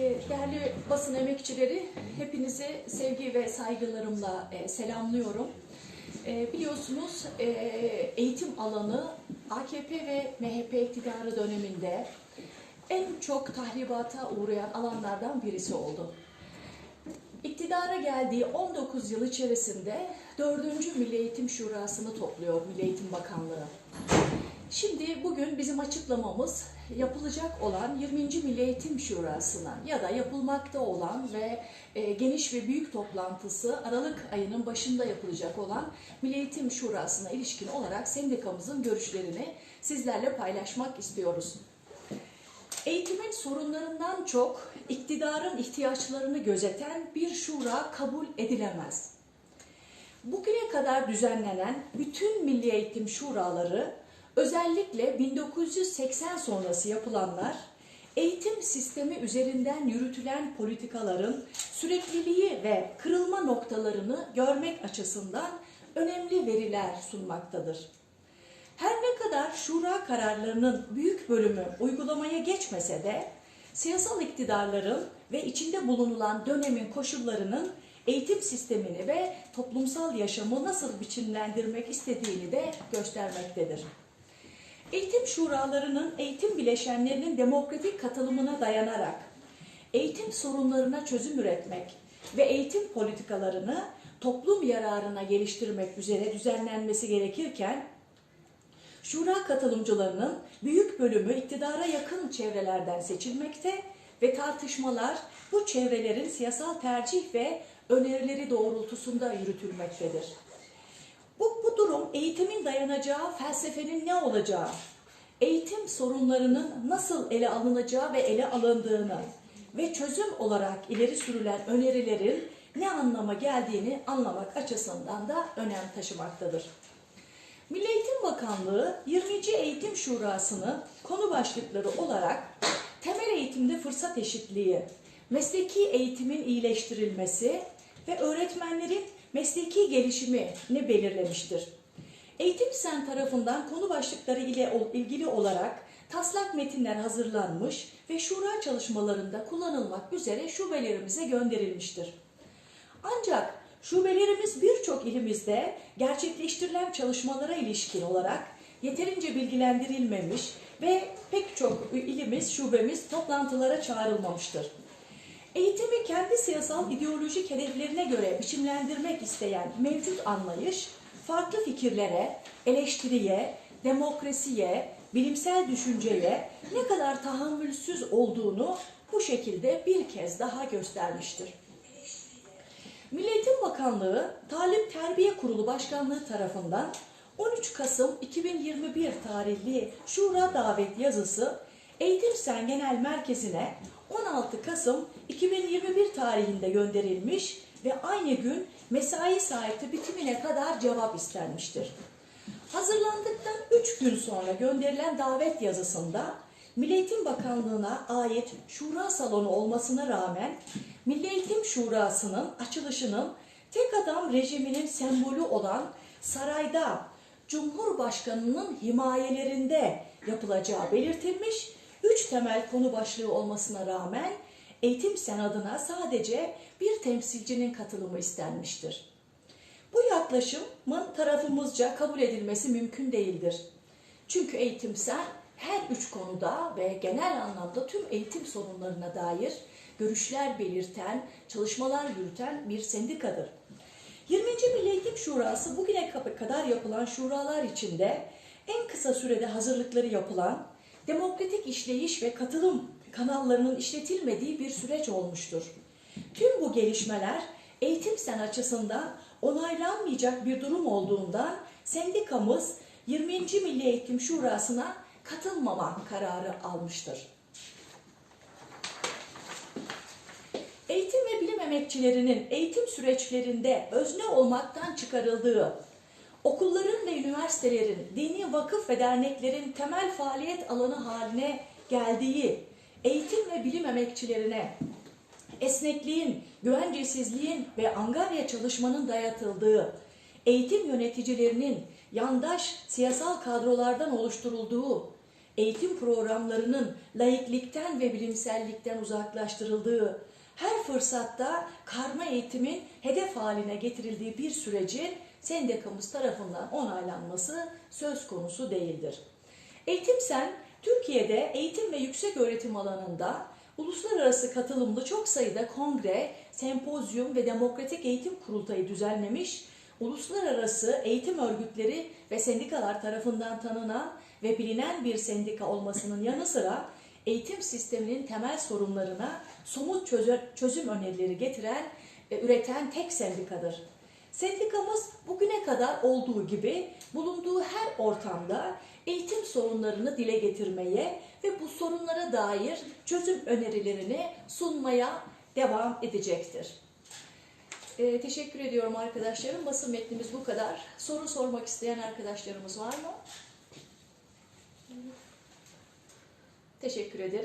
Değerli basın emekçileri, hepinizi sevgi ve saygılarımla e, selamlıyorum. E, Biliyorsunuz e, eğitim alanı AKP ve MHP iktidarı döneminde en çok tahribata uğrayan alanlardan birisi oldu. İktidara geldiği 19 yıl içerisinde 4. Milli Eğitim Şurası'nı topluyor Milli Eğitim Bakanlığı. Şimdi bugün bizim açıklamamız yapılacak olan 20. Milli Eğitim Şurası'na ya da yapılmakta olan ve e, geniş ve büyük toplantısı Aralık ayının başında yapılacak olan Milli Eğitim Şurası'na ilişkin olarak sendikamızın görüşlerini sizlerle paylaşmak istiyoruz. Eğitimin sorunlarından çok iktidarın ihtiyaçlarını gözeten bir şura kabul edilemez. Bugüne kadar düzenlenen bütün milli eğitim şuraları özellikle 1980 sonrası yapılanlar eğitim sistemi üzerinden yürütülen politikaların sürekliliği ve kırılma noktalarını görmek açısından önemli veriler sunmaktadır. Her ne kadar şura kararlarının büyük bölümü uygulamaya geçmese de siyasal iktidarların ve içinde bulunulan dönemin koşullarının eğitim sistemini ve toplumsal yaşamı nasıl biçimlendirmek istediğini de göstermektedir. Eğitim şuralarının eğitim bileşenlerinin demokratik katılımına dayanarak eğitim sorunlarına çözüm üretmek ve eğitim politikalarını toplum yararına geliştirmek üzere düzenlenmesi gerekirken Şura katılımcılarının büyük bölümü iktidara yakın çevrelerden seçilmekte ve tartışmalar bu çevrelerin siyasal tercih ve önerileri doğrultusunda yürütülmektedir. Bu, bu durum eğitimin dayanacağı felsefenin ne olacağı, eğitim sorunlarının nasıl ele alınacağı ve ele alındığını ve çözüm olarak ileri sürülen önerilerin ne anlama geldiğini anlamak açısından da önem taşımaktadır. Milli Eğitim Bakanlığı 20. Eğitim Şurası'nı konu başlıkları olarak temel eğitimde fırsat eşitliği, mesleki eğitimin iyileştirilmesi ve öğretmenlerin mesleki gelişimini belirlemiştir. Eğitim Sen tarafından konu başlıkları ile ilgili olarak taslak metinler hazırlanmış ve şura çalışmalarında kullanılmak üzere şubelerimize gönderilmiştir. Ancak şubelerimiz birçok ilimizde gerçekleştirilen çalışmalara ilişkin olarak yeterince bilgilendirilmemiş ve pek çok ilimiz, şubemiz toplantılara çağrılmamıştır. Eğitimi kendi siyasal ideolojik hedeflerine göre biçimlendirmek isteyen mevcut anlayış, farklı fikirlere, eleştiriye, demokrasiye, bilimsel düşünceye ne kadar tahammülsüz olduğunu bu şekilde bir kez daha göstermiştir. Milli Eğitim Bakanlığı Talip Terbiye Kurulu Başkanlığı tarafından 13 Kasım 2021 tarihli Şura davet yazısı Eğitim Sen Genel Merkezi'ne 16 Kasım 2021 tarihinde gönderilmiş ve aynı gün mesai saati bitimine kadar cevap istenmiştir. Hazırlandıktan 3 gün sonra gönderilen davet yazısında Milli Eğitim Bakanlığı'na ait şura salonu olmasına rağmen Milli Eğitim Şurası'nın açılışının tek adam rejiminin sembolü olan sarayda Cumhurbaşkanı'nın himayelerinde yapılacağı belirtilmiş. Üç temel konu başlığı olmasına rağmen Eğitim Sen adına sadece bir temsilcinin katılımı istenmiştir. Bu yaklaşımın tarafımızca kabul edilmesi mümkün değildir. Çünkü Eğitim Sen her üç konuda ve genel anlamda tüm eğitim sorunlarına dair görüşler belirten, çalışmalar yürüten bir sendikadır. 20. Milli Eğitim Şurası bugüne kadar yapılan şuralar içinde en kısa sürede hazırlıkları yapılan, demokratik işleyiş ve katılım kanallarının işletilmediği bir süreç olmuştur. Tüm bu gelişmeler eğitim sen açısından onaylanmayacak bir durum olduğundan sendikamız 20. Milli Eğitim Şurası'na katılmama kararı almıştır. Eğitim ve bilim emekçilerinin eğitim süreçlerinde özne olmaktan çıkarıldığı, okulların ve üniversitelerin, dini vakıf ve derneklerin temel faaliyet alanı haline geldiği eğitim ve bilim emekçilerine esnekliğin, güvencesizliğin ve angarya çalışmanın dayatıldığı, eğitim yöneticilerinin yandaş siyasal kadrolardan oluşturulduğu, eğitim programlarının laiklikten ve bilimsellikten uzaklaştırıldığı, her fırsatta karma eğitimin hedef haline getirildiği bir sürecin sendikamız tarafından onaylanması söz konusu değildir. Eğitim Sen, Türkiye'de eğitim ve yüksek öğretim alanında uluslararası katılımlı çok sayıda kongre, sempozyum ve demokratik eğitim kurultayı düzenlemiş, uluslararası eğitim örgütleri ve sendikalar tarafından tanınan ve bilinen bir sendika olmasının yanı sıra eğitim sisteminin temel sorunlarına somut çözü- çözüm önerileri getiren üreten tek sendikadır. Sendikamız bugüne kadar olduğu gibi bulunduğu her ortamda eğitim sorunlarını dile getirmeye ve bu sorunlara dair çözüm önerilerini sunmaya devam edecektir. Ee, teşekkür ediyorum arkadaşlarım. Basın metnimiz bu kadar. Soru sormak isteyen arkadaşlarımız var mı? Teşekkür ederim.